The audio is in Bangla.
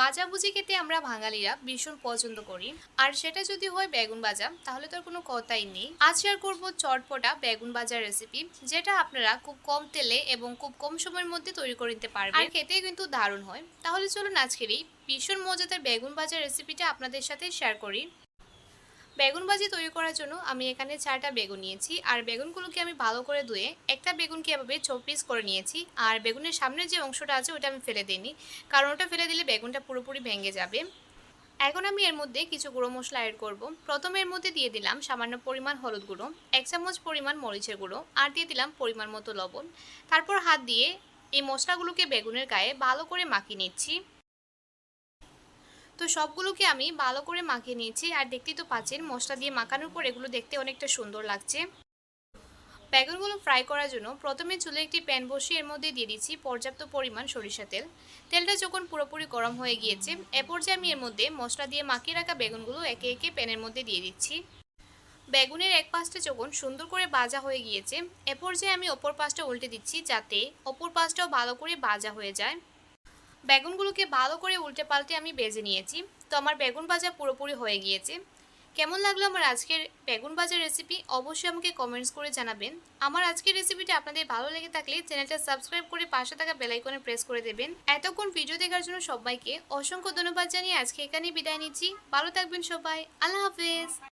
ভাজাভুজি খেতে আমরা বাঙালিরা ভীষণ পছন্দ করি। আর সেটা যদি হয় বেগুন বাজা তাহলে তো কোনো কথাই নেই। আজ শেয়ার করব চটপটা বেগুন ভাজার রেসিপি যেটা আপনারা খুব কম তেলে এবং খুব কম সময়ের মধ্যে তৈরি করে নিতে পারবেন। আর খেতে কিন্তু দারুণ হয়। তাহলে চলুন আজকের এই ভীষণ মজাদার বেগুন ভাজার রেসিপিটা আপনাদের সাথে শেয়ার করি। বেগুন ভাজি তৈরি করার জন্য আমি এখানে চারটা বেগুন নিয়েছি। আর বেগুনগুলোকে আমি ভালো করে ধুয়ে একটা বেগুনকে এভাবে পিস করে নিয়েছি। আর বেগুনের সামনের যে অংশটা আছে, ওটা আমি ফেলে দিইনি। কারণ ওটা ফেলে দিলে বেগুনটা পুরোপুরি ভেঙে যাবে। এখন আমি এর মধ্যে কিছু গুঁড়ো মশলা অ্যাড করব। প্রথমে এর মধ্যে দিয়ে দিলাম সামান্য পরিমাণ হলুদ গুঁড়ো, এক চামচ পরিমাণ মরিচের গুঁড়ো, আর দিয়ে দিলাম পরিমাণ মতো লবণ। তারপর হাত দিয়ে এই মশলাগুলোকে বেগুনের গায়ে ভালো করে মাখিয়ে নিচ্ছি। তো সবগুলোকে আমি ভালো করে মাখিয়ে নিয়েছি। আর দেখতেই তো পাচ্ছেন, মশলা দিয়ে মাখানোর পর এগুলো দেখতে অনেকটা সুন্দর লাগছে। বেগুনগুলো ফ্রাই করার জন্য প্রথমে চুলে একটি প্যান বসিয়ে এর মধ্যে দিয়ে দিচ্ছি পর্যাপ্ত পরিমাণ সরিষা তেল। তেলটা যখন পুরোপুরি গরম হয়ে গিয়েছে, এ পর্যায়ে আমি এর মধ্যে মশলা দিয়ে মাখিয়ে রাখা বেগুনগুলো একে একে প্যানের মধ্যে দিয়ে দিচ্ছি। বেগুনের এক পাশটা যখন সুন্দর করে ভাজা হয়ে গিয়েছে, এ পর্যায়ে আমি অপর পাশটা উল্টে দিচ্ছি যাতে অপর পাশটাও ভালো করে ভাজা হয়ে যায়। বেগুনগুলোকে ভালো করে উল্টে পাল্টে আমি বেজে নিয়েছি। তো আমার বেগুন ভাজা পুরোপুরি হয়ে গিয়েছে। কেমন লাগল আমার আজকের বেগুন ভাজার রেসিপি অবশ্যই আমাকে কমেন্টস করে জানাবেন। আমার আজকের রেসিপিটা আপনাদের ভালো লেগে থাকলে চ্যানেলটা সাবস্ক্রাইব করে পাশে থাকা বেলাইকনে প্রেস করে দেবেন। এতক্ষণ ভিডিও দেখার জন্য সবাইকে অসংখ্য ধন্যবাদ জানিয়ে আজকে এখানেই বিদায় নিচ্ছি। ভালো থাকবেন সবাই। আল্লাহ হাফেজ।